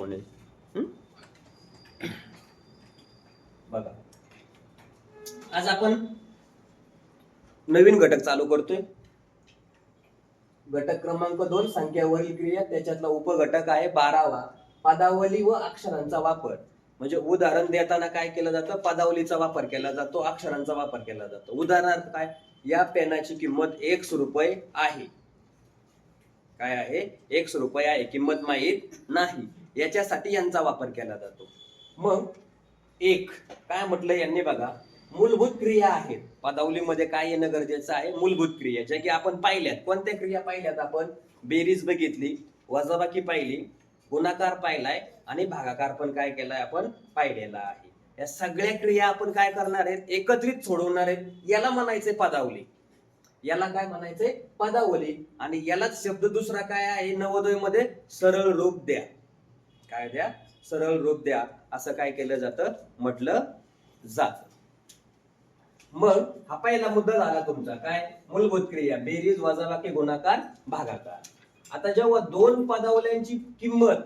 कोणी? बघा. आज आपण नवीन घटक चालू करतोय. घटक क्रमांक दोन संख्यावरील क्रिया. त्याच्यातला उपघटक आहे बारावा. पदावली व अक्षरांचा वापर. म्हणजे उदाहरण देताना काय केलं जातं? पदावलीचा वापर केला जातो अक्षरांचा वापर केला जातो. उदाहरणार्थ काय? या पेनाची किंमत एक रुपये आहे. काय आहे? एक रुपये आहे. किंमत माहीत नाही. याच्यासाठी यांचा वापर केला जातो. मग एक काय म्हटलं यांनी बघा मूलभूत क्रिया आहेत. पदावलीमध्ये काय येणं गरजेचं आहे? मूलभूत क्रिया ज्या की आपण पाहिल्यात. कोणत्या क्रिया पाहिल्यात आपण? बेरीज बघितली वजाबाकी पाहिली गुणाकार पाहिलाय आणि भागाकार पण काय केलाय आपण? पाहिलेला आहे. या सगळ्या क्रिया आपण काय करणार आहेत? एकत्रित सोडवणार आहेत. याला म्हणायचे पदावली. याला काय म्हणायचे? पदावली. आणि यालाच शब्द दुसरा काय आहे? नवोदयमध्ये सरळ रूप द्या. काय द्या? सरळ रूप द्या. असं काय केलं जातं? म्हटलं जात. मग हा पहिला मुद्दा झाला तुमचा. काय? मूलभूत क्रिया. बेरीज वजाबाकी गुणाकार भागाकार. आता जेव्हा दोन पदावल्यांची किंमत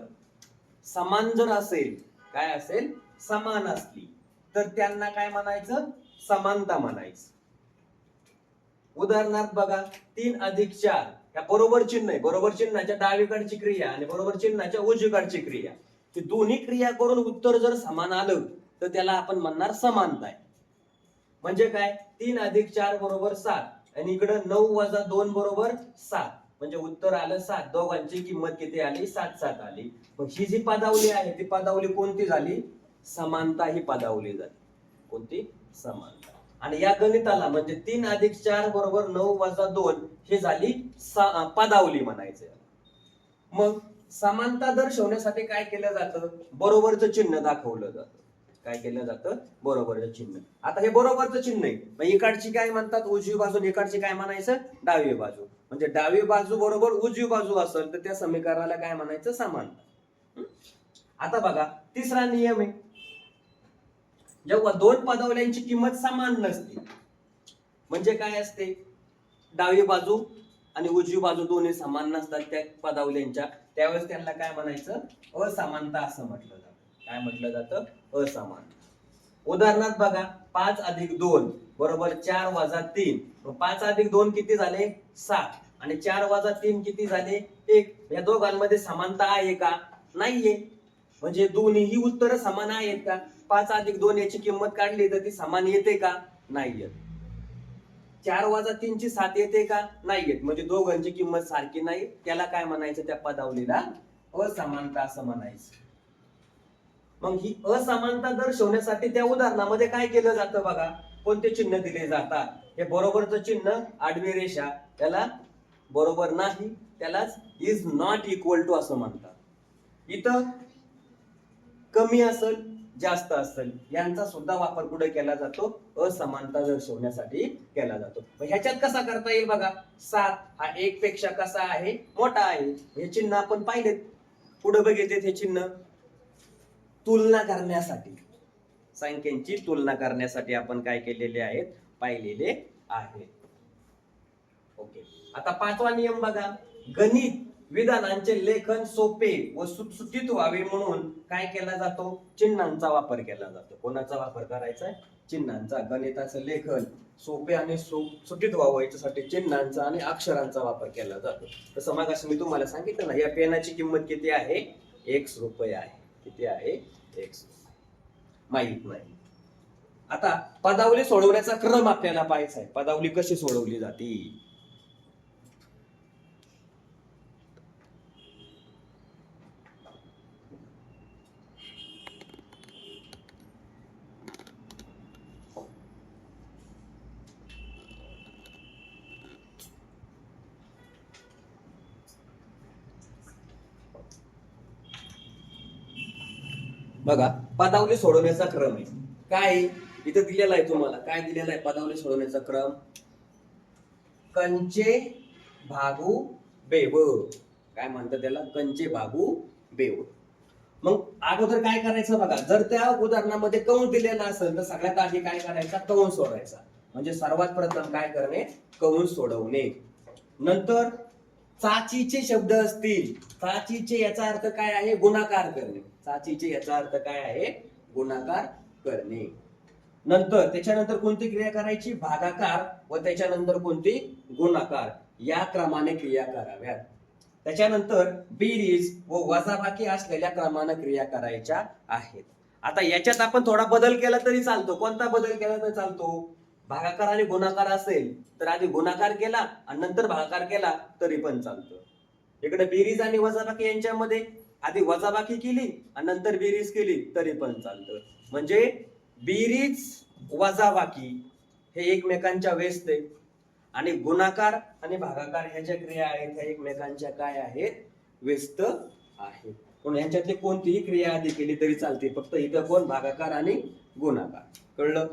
समान जर असेल काय असेल? समान असली तर त्यांना काय म्हणायचं? समानता म्हणायचं. उदाहरणार्थ बघा तीन अधिक चार. या बरोबर चिन्ह आहे. बरोबर चिन्हाच्या डावीकडची क्रिया आणि बरोबर चिन्हाच्या उजवीकडची क्रिया. ते दोन्ही क्रिया करून उत्तर जर समान आलं तर त्याला आपण म्हणणार समानता आहे. म्हणजे काय? तीन अधिक चार बरोबर सात. आणि इकडं नऊ वजा दोन बरोबर सात. म्हणजे उत्तर आलं सात. दोघांची किंमत किती आली? सात सात आली. मग ही जी पदावली आहे ती पदावली कोणती झाली? समानता ही पदावली झाली. कोणती? समानता. आणि या गणिताला म्हणजे तीन अधिक चार बरोबर नऊ वजा दोन हे झाली पदावली म्हणायचं. मग समानता दर्शवण्यासाठी काय केलं जातं? बरोबरचं चिन्ह दाखवलं जातं. काय केलं जातं? बरोबरचं चिन्ह. आता हे बरोबरचं चिन्ह आहे. मग इकडची काय म्हणतात? उजवी बाजू इकडची काय म्हणायचं? डावी बाजू. म्हणजे डावी बाजू बरोबर उजवी बाजू असेल तर त्या समीकरणाला काय म्हणायचं? समानता. आता बघा तिसरा नियम आहे. जेव्हा दोन पदावल्यांची किंमत समान नसते म्हणजे काय असते? डावी बाजू आणि उजवी बाजू दोन्ही समान नसतात त्या पदावल्यांच्या. त्यावेळेस त्यांना काय म्हणायचं? असमानता असं म्हटलं जातं. काय म्हटलं जातं? असमान उदाहरणार्थ बघा पाच अधिक दोन बरोबर चार वजा तीन. पाच अधिक दोन किती झाले? सात. आणि चार वजा तीन किती झाले? एक. या दोघांमध्ये समानता आहे का? नाहीये. म्हणजे दोन्हीही उत्तर समान आहेत का? पाच अधिक दोन याची किंमत काढली तर ती समान येते का? नाही येत. चार वाजा तीनची सात येते का? नाही येत. म्हणजे दोघांची किंमत सारखी नाही. त्याला काय म्हणायचं? त्या पदावलीला असमानता असं म्हणायचं. मग ही असमानता दर्शवण्यासाठी त्या उदाहरणामध्ये काय केलं जातं बघा? कोणते चिन्ह दिले जातात? हे बरोबरचं चिन्ह आडवी रेषा त्याला बरोबर नाही. त्यालाच इज नॉट इक्वल टू असं म्हणतात. इथं कमी असेल जास्त असेल. यांचा सुद्धा वापर कुठे केला जातो? असमानता दर्शवण्यासाठी केला जातो. ह्याच्यात कसा करता येईल बघा? सात हा एक पेक्षा कसा आहे? मोठा आहे. हे चिन्ह आपण पाहिलेत. पुढे बघितलेत हे चिन्ह. तुलना करण्यासाठी. संख्यांची तुलना करण्यासाठी आपण काय केलेले आहेत? पाहिलेले आहेत. ओके. आता पाचवा नियम बघा. गणित विधानांचे लेखन सोपे व सुटसुटीत व्हावे म्हणून काय केला जातो? चिन्हांचा वापर केला जातो. कोणाचा वापर करायचा आहे? चिन्हांचा. गणिताचं लेखन सोपे आणि सु- सुटीत व्हावं याच्यासाठी चिन्हांचा आणि अक्षरांचा वापर केला जातो. तसं मग मी तुम्हाला सांगितलं ना या पेनाची किंमत किती आहे? एक रुपये आहे. किती आहे? एक माहीत नाही. आता पदावली सोडवण्याचा क्रम आपल्याला पाहायचा आहे. पदावली कशी सोडवली जाते? बघा पदावली सोडवण्याचा क्रम आहे. काय इथं दिलेला आहे तुम्हाला. काय दिलेला आहे? पदावली सोडवण्याचा क्रम? कंचे भागू बेव. काय म्हणतात त्याला? कंचे भागू बेव. मग अगोदर काय करायचं बघा? जर त्या उदाहरणामध्ये कंस दिलेला असेल तर सगळ्यात आधी काय करायचा? कंस सोडायचा. म्हणजे सर्वात प्रथम काय करणे? कंस सोडवणे. नंतर चाचीचे शब्द असतील. चाचीचे याचा अर्थ काय आहे? गुणाकार करणे. चाचीचे याचा अर्थ काय आहे? गुणाकार करणे. नंतर त्याच्यानंतर कोणती क्रिया करायची? भागाकार व त्याच्यानंतर कोणती? गुणाकार. या क्रमाने क्रिया कराव्यात. त्याच्यानंतर बेरीज व वजाबाकी असलेल्या क्रमाने क्रिया करायच्या आहेत. आता याच्यात आपण थोडा बदल केला तरी चालतो. कोणता बदल केला तर चालतो? भागाकार आणि गुणाकार असेल तर आधी गुणाकार केला आणि नंतर भागाकार केला तरी पण चालतं. इकडे बेरीज आणि वजाबाकी यांच्यामध्ये आधी वजाबाकी केली आणि नंतर बेरीज केली तरी पण चालतं. म्हणजे बेरीज वजाबाकी हे एकमेकांच्या व्यस्त आणि गुणाकार आणि भागाकार ह्या ज्या क्रिया आहेत ह्या एकमेकांच्या काय आहेत? व्यस्त आहेत. पण यांच्यातली कोणतीही क्रिया आधी केली तरी चालते. फक्त इथं कोण? भागाकार आणि गुणाकार. कळलं?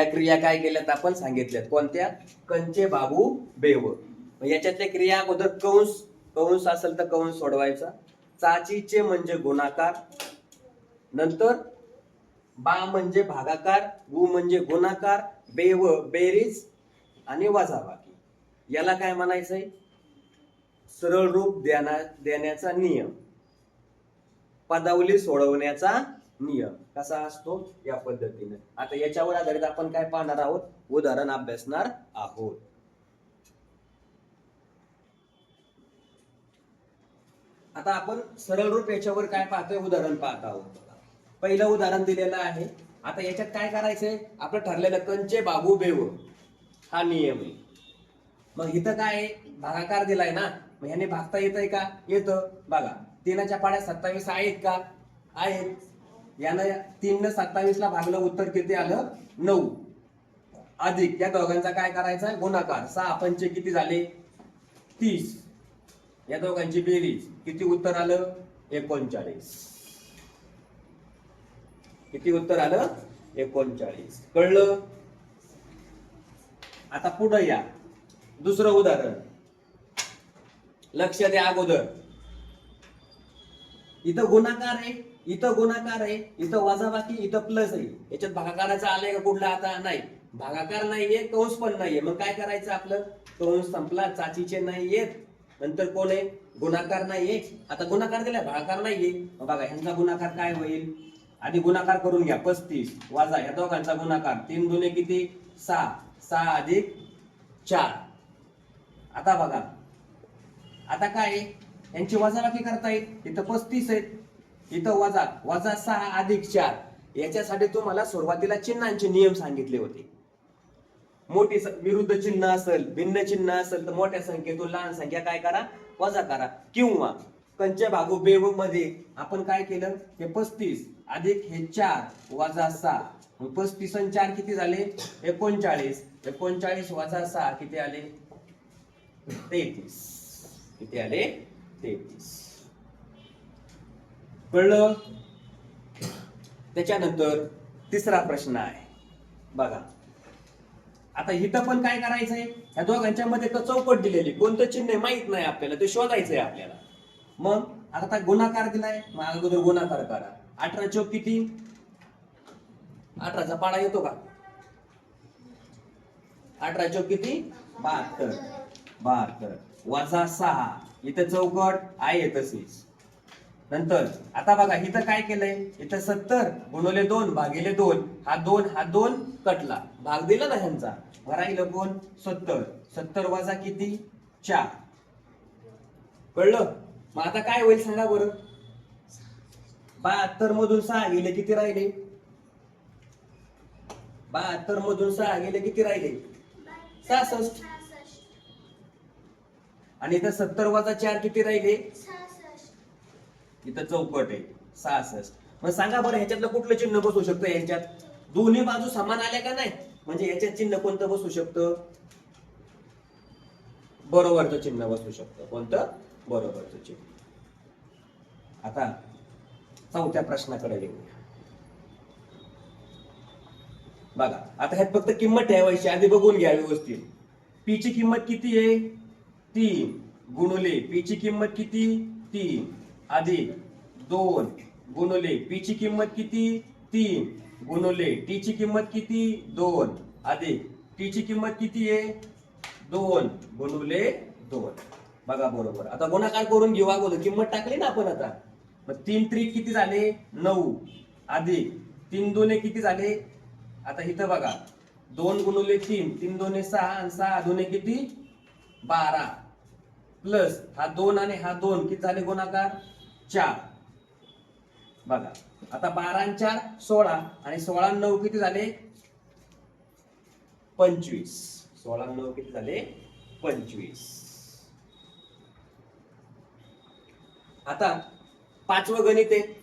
त्या क्रिया काय केल्यात आपण सांगितल्यात? कोणत्या? कंचे बाबू बेव. याच्यातल्या क्रिया अगोदर कंस कंस असेल तर कंस सोडवायचा. चाचीचे म्हणजे गुणाकार. नंतर बा म्हणजे भागाकार गु म्हणजे गुणाकार बेव बेरीज आणि वजाबाकी. याला काय म्हणायचंय? सरळ रूप देण्या देण्याचा नियम. पदावली सोडवण्याचा नियम कसा असतो? या पद्धतीने. आता याच्यावर आधारित आपण काय पाहणार आहोत? उदाहरण अभ्यासणार आहोत. आता आपण सरळ रूप याच्यावर काय पाहतोय? उदाहरण पाहत आहोत पहिलं उदाहरण दिलेलं आहे. आता याच्यात काय करायचंय? आपलं ठरलेलं कंचे बाबू बेव. हा नियम आहे. मग इथं काय आहे? भागाकार दिलाय ना? मग ह्याने भागता येतंय का? येतं. बघा. तीनाच्या पाड्या सत्तावीस आहेत का? आहेत. यानं तीन सत्तावीस ला भागलं उत्तर किती आलं? नऊ. अधिक. या दोघांचा काय करायचा गुणाकार. सहा पंचे किती झाले? तीस. या दोघांची बेरीज. किती उत्तर आलं? एकोणचाळीस. किती उत्तर आलं? एकोणचाळीस. कळलं? आता पुढे या. दुसरं उदाहरण. लक्ष द्या अगोदर. इथं गुणाकार आहे. इथं गुणाकार आहे इथं वजाबाकी इथं प्लस आहे. याच्यात भागाकाराचा आलाय का कुठला आता? नाही. भागाकार नाहीये कंस पण नाहीये. मग काय करायचं आपलं? कंस संपला चाचीचे नाही येत नंतर कोण आहे? गुणाकार नाहीये. आता गुणाकार दिला भागाकार नाहीये. मग बघा ह्यांचा गुणाकार काय होईल? आधी गुणाकार करून घ्या पस्तीस. वाजा ह्या दोघांचा गुणाकार. तीन दुने किती? सहा. सहा अधिक चार. आता बघा. आता काय आहे? यांची वजाबाकी करता येईल. इथं पस्तीस आहेत. इथं वजा वजा सहा अधिक चार. याच्यासाठी तुम्हाला सुरुवातीला चिन्हांचे नियम सांगितले होते. मोठी विरुद्ध चिन्ह असेल भिन्न चिन्ह असेल तर मोठ्या संख्येतून लहान संख्या काय करा? वजा करा. किंवा कंचे भागू बेवमध्ये आपण काय केलं? हे पस्तीस अधिक हे चार वजा सहा. पस्तीस आणि चार किती झाले? एकोणचाळीस. एकोणचाळीस वजा सहा किती आले? तेहतीस. किती आले? तेहतीस. कळलं? त्याच्यानंतर तिसरा प्रश्न आहे. बघा. आता इथं पण काय करायचंय? या दोघांच्या मध्ये तर चौकट दिलेली. कोणतं चिन्ह आहे माहीत नाही आपल्याला. ते शोधायचंय आपल्याला. मग आता गुणाकार दिलाय. मग अगोदर गुणाकार करा. अठरा चौक किती? अठराचा पाडा येतो का? अठरा चौक किती? बहात्तर. बहात्तर. वजा सहा. इथं चौकट आहे तशीच. नंतर आता बघा इथं काय केलंय? इथं सत्तर गुणवले दोन भागिले दोन हा दोन हा दोन कटला. भाग दिला ना ह्यांचा? मग राहिलं कोण? सत्तर. सत्तर वजा किती? चार. कळलं? मग आता काय होईल सांगा बरं. बहात्तर मधून सहा गेले किती राहिले? बहात्तर मधून सहा गेले किती राहिले? सहासष्ट. आणि इथं सत्तर वजा चार किती राहिले? इथं चौकट आहे सहासष्ट. मग सांगा बरं ह्याच्यातलं कुठलं चिन्ह बसू शकतं यांच्यात? दोन्ही बाजू समान आल्या का नाही? म्हणजे याच्यात चिन्ह कोणतं बसू शकतं? बरोबरचं चिन्ह बसू शकतं. कोणतं? बरोबरचं चिन्ह. आता चौथ्या प्रश्नाकडे येऊया बघा आता ह्यात फक्त किंमत ठेवायची आधी बघून घ्या व्यवस्थित. पी ची किंमत किती आहे? तीन. गुणुले पी ची किंमत किती? तीन. अधिक दोन गुणुले पी ची किंमत किती? तीन गुणुले टी ची किंमत किती? दोन. अधिक टी ची किंमत किती आहे? दोन गुणुले दोन. बघा बरोबर. आता गुणाकार करून घेऊ अगोदर. किंमत टाकली ना आपण आता. मग तीन त्रिक किती झाले? नऊ. अधिक तीन दोने किती झाले? आता इथं बघा. दोन गुणुले तीन. तीन दोने सहा आणि सहा दोने किती? बारा. प्लस हा दोन आणि हा दोन किती झाले गुणाकार? चार. बघा आता बारा चार सोळा. आणि सोळा नऊ किती झाले? पंचवीस. सोळा नऊ किती झाले? पंचवीस. आता पाचवं गणित आहे.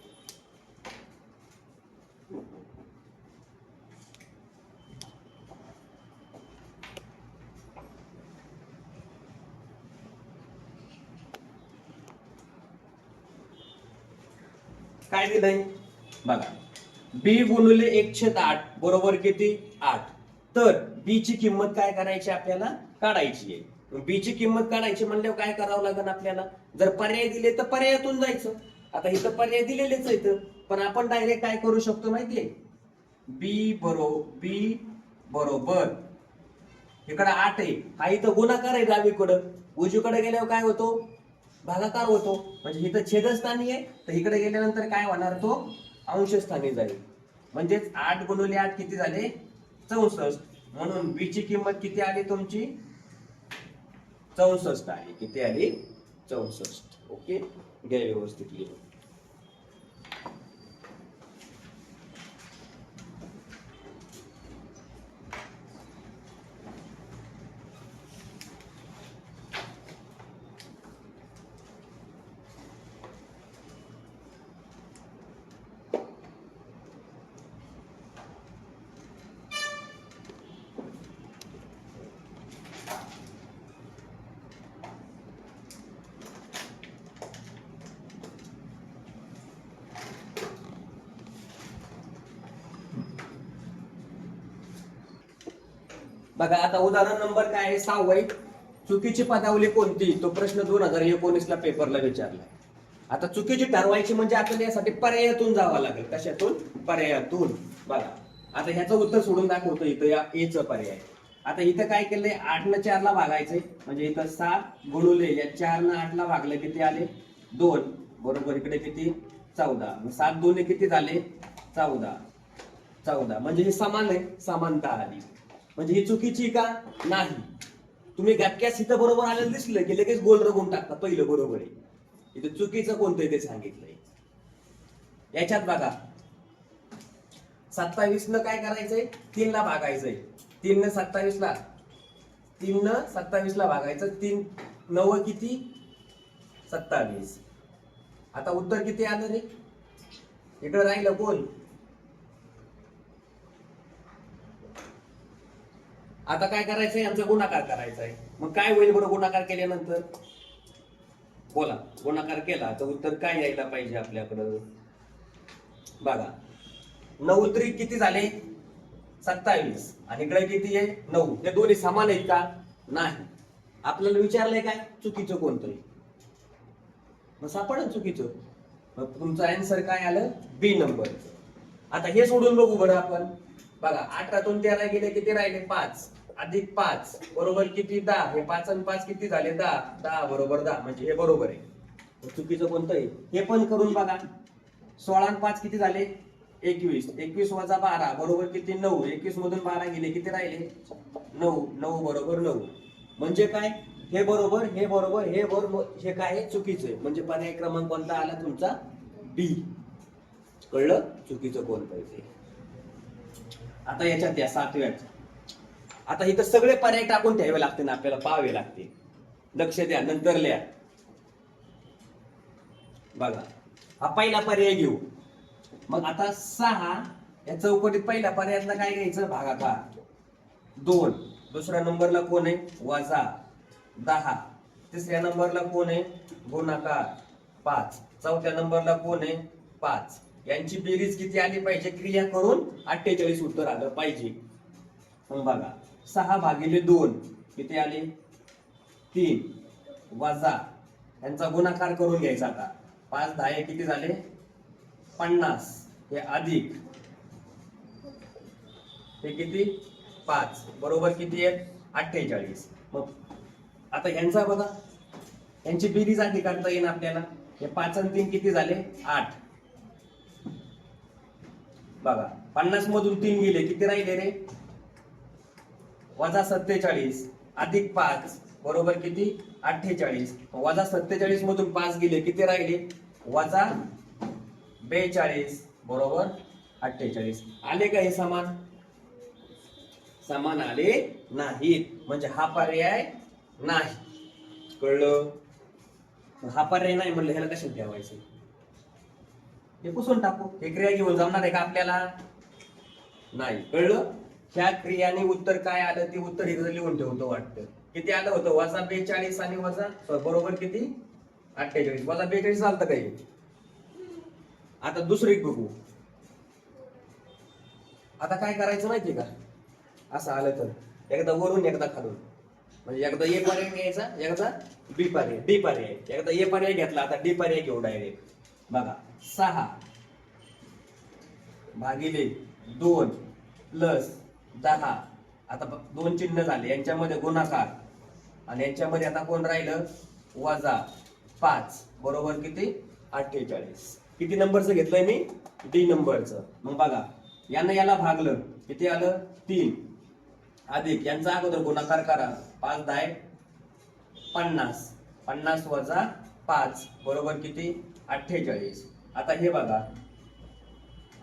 काय दिलंय? बघा. बी गुणुले एकशे आठ बरोबर किती? आठ. तर बी ची किंमत काय करायची आपल्याला? काढायची आहे. बी ची किंमत काढायची म्हणल्यावर काय करावं लागेल आपल्याला? जर पर्याय दिले तर पर्यायातून जायचं. आता इथं पर्याय दिलेलेच आहेत. पण आपण डायरेक्ट काय करू शकतो माहितीये? बी बरो बी बरोबर. इकडं आठ आहे. हा इथं गुणाकार आहे डावीकडं. उजवीकडे गेल्यावर काय होतो? भागाकार होतो. म्हणजे इथं छेदस्थानी आहे. तर इकडे गेल्यानंतर काय होणार? तो अंशस्थानी जाईल. म्हणजेच आठ गुणुले आठ किती झाले? चौसष्ट. म्हणून बीची किंमत किती आली तुमची? चौसष्ट आली. किती आली? चौसष्ट. ओके? घ्या व्यवस्थित लिहून. बघा आता उदाहरण नंबर काय आहे? सहावाई चुकीची पदावली कोणती? तो प्रश्न दोन हजार एकोणीस ला पेपरला विचारलाय आता चुकीची ठरवायची म्हणजे आपल्याला यासाठी पर्यायातून जावं लागेल. कशातून? पर्यायातून. बघा आता ह्याचं उत्तर सोडून दाखवतो इथं या एच पर्याय. आता इथं काय केलंय? आठ न भागायचंय म्हणजे इथं सात गुणुले या चार न आठला भागले किती आले? दोन. बरोबर इकडे किती? चौदा. सात दोन किती झाले? चौदा. चौदा. म्हणजे हे समान आहे. समानता आली. म्हणजे ही चुकीची का? नाही. तुम्ही गटक्यास इथं बरोबर आलेलं दिसलं की लगेच गोल रगून टाकता पहिलं बरोबर आहे. इथं चुकीचं कोणतं ते सांगितलंय. याच्यात बघा. सत्तावीस न काय करायचंय? तीन ला भागायचंय. तीन न सत्तावीस ला तीन न सत्तावीस ला भागायचं. तीन नव किती? सत्तावीस. आता उत्तर किती आलं रे? इकडं राहिलं कोण? आता काय करायचंय? आमचा गुणाकार करायचा आहे मग काय होईल बरं गुणाकार केल्यानंतर? बोला. गुणाकार केला तर उत्तर काय यायला पाहिजे आपल्याकडं? बघा. नऊ त्रिक किती झाले? सत्तावीस. आणि इकडे किती आहे? नऊ. हे दोन्ही समान आहेत का? नाही. आपल्याला विचारलंय काय? चुकीचं कोणतं मग सापडेल चुकीचं. मग तुमचं आन्सर काय आलं? बी नंबर आता हे सोडून बघू बरं आपण. बघा अठरातून तेरा गेले किती राहिले? पाच. अधिक पाच. बरोबर किती? दहा. हे पाच आणि पाच किती झाले? दहा. दहा बरोबर दहा. म्हणजे हे बरोबर आहे. चुकीचं कोणतं आहे हे पण करून बघा. सोळा आणि पाच किती झाले? एकवीस. एकवीस वजा बारा. बरोबर किती? नऊ. एकवीस मधून बारा गेले. किती राहिले? नऊ. नऊ बरोबर नऊ. म्हणजे काय? हे बरोबर हे बरोबर हे बरोबर हे काय चुकीचं आहे. म्हणजे पर्याय क्रमांक कोणता आला तुमचा? डी. कळलं? चुकीचं कोणतं आहे ते. आता याच्यात या सातव्यात. आता इथं सगळे पर्याय टाकून ठेवावे लागते ना आपल्याला पाहावे लागते लक्ष द्या नंतर लिहा. बघा हा पहिला पर्याय घेऊ. मग आता सहा या चौकटीत पहिल्या पर्यायातला काय घ्यायचं? भागाकार दोन. दुसऱ्या नंबरला कोण आहे? वजा. दहा. तिसऱ्या नंबरला कोण आहे? गुणाकार. पाच. चौथ्या नंबरला कोण आहे? पाच. यांची बेरीज किती आली पाहिजे? क्रिया करून अठ्ठेचाळीस उत्तर आलं पाहिजे. मग बघा सहा भागिले दोन किती आले? तीन. वजा. यांचा गुणाकार करून घ्यायचा आता. पाच दहा हे किती झाले? पन्नास. हे अधिक. हे किती? पाच. बरोबर किती आहेत? अठ्ठेचाळीस. मग आता यांचा बघा. यांची बेरीज आधी काढता येईल आपल्याला. हे पाच आणि तीन किती झाले? आठ. बघा पन्नास मधून तीन गेले किती राहिले रे? वजा सत्तेचाळीस अधिक पाच बरोबर किती? अठ्ठेचाळीस. वजा सत्तेचाळीस मधून पाच गेले किती राहिले? वजा बेचाळीस बरोबर? अठ्ठेचाळीस. आले का हे समान? समान आले नाहीत. म्हणजे हा पर्याय नाही. कळलं? हा पर्याय नाही म्हणलं ह्याला कशात ठेवायचं? हे पुसून टाकू. हे क्रिया घेऊन जमणार आहे का आपल्याला? नाही. कळलं? ह्या क्रियाने उत्तर काय आलं ते उत्तर इथं लिहून ठेवतो वाटतं. किती आलं होतं? वजा बेचाळीस आणि वजा बरोबर किती? अठ्ठेचाळीस. वजा बेचाळीस आलत काही आता दुसरी बघू. आता काय करायचं माहितीये का? असं आलं तर. एकदा वरून एकदा खालून. म्हणजे एकदा ए पर्याय घ्यायचा एकदा बी पर्याय. डी पर्याय. एकदा ए पर्याय घेतला आता डी पर्याय घेऊ डायरेक्ट बघा. सहा. भागिले दोन प्लस दहा. आता दोन चिन्ह झाले. यांच्यामध्ये गुणाकार. आणि यांच्यामध्ये आता कोण राहिलं? वजा पाच. बरोबर किती? अठ्ठेचाळीस. किती नंबरचं घेतलंय मी? डी नंबरचं. मग बघा. यानं याला भागलं. किती आलं? तीन. अधिक. यांचा अगोदर गुणाकार करा. पाच दहा पन्नास. पन्नास वजा पाच. बरोबर किती? अठ्ठेचाळीस. आता हे बघा.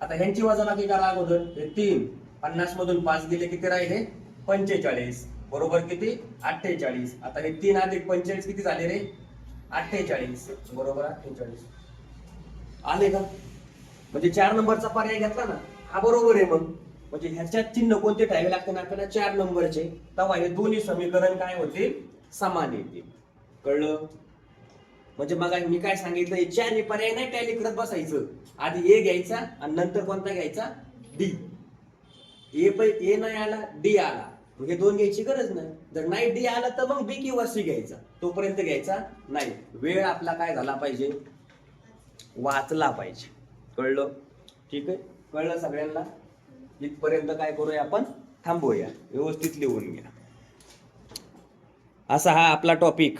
आता ह्यांची वजाबाकी करा अगोदर. हे तीन. पन्नास मधून पाच गेले किती राहिले? पंचेचाळीस. बरोबर किती? अठ्ठेचाळीस. आता हे तीन अधिक पंचेचाळीस किती झाले रे? अठ्ठेचाळीस. बरोबर अठ्ठेचाळीस. आले का? म्हणजे चार नंबरचा पर्याय घेतला ना? हा बरोबर आहे मग. म्हणजे ह्याच्यात चिन्ह कोणते ठेवावे लागते ना आपल्याला चार नंबरचे. तेव्हा हे दोन्ही समीकरण काय होतील? समान येतील. कळलं? म्हणजे मग मी काय सांगितलं हे चार पर्याय नाही टॅली करत बसायचं. आधी ए घ्यायचा आणि नंतर कोणता घ्यायचा? डी ए पै ए नाही आला डी आला. मग हे दोन घ्यायची गरज नाही. जर नाही डी आला तर मग बी किंवा सी घ्यायचा. तोपर्यंत घ्यायचा नाही. वेळ आपला काय झाला पाहिजे? वाचला पाहिजे. कळलं? ठीक आहे? कळलं सगळ्यांना? इथपर्यंत काय करूया आपण? थांबूया. व्यवस्थित लिहून घ्या. असा हा आपला टॉपिक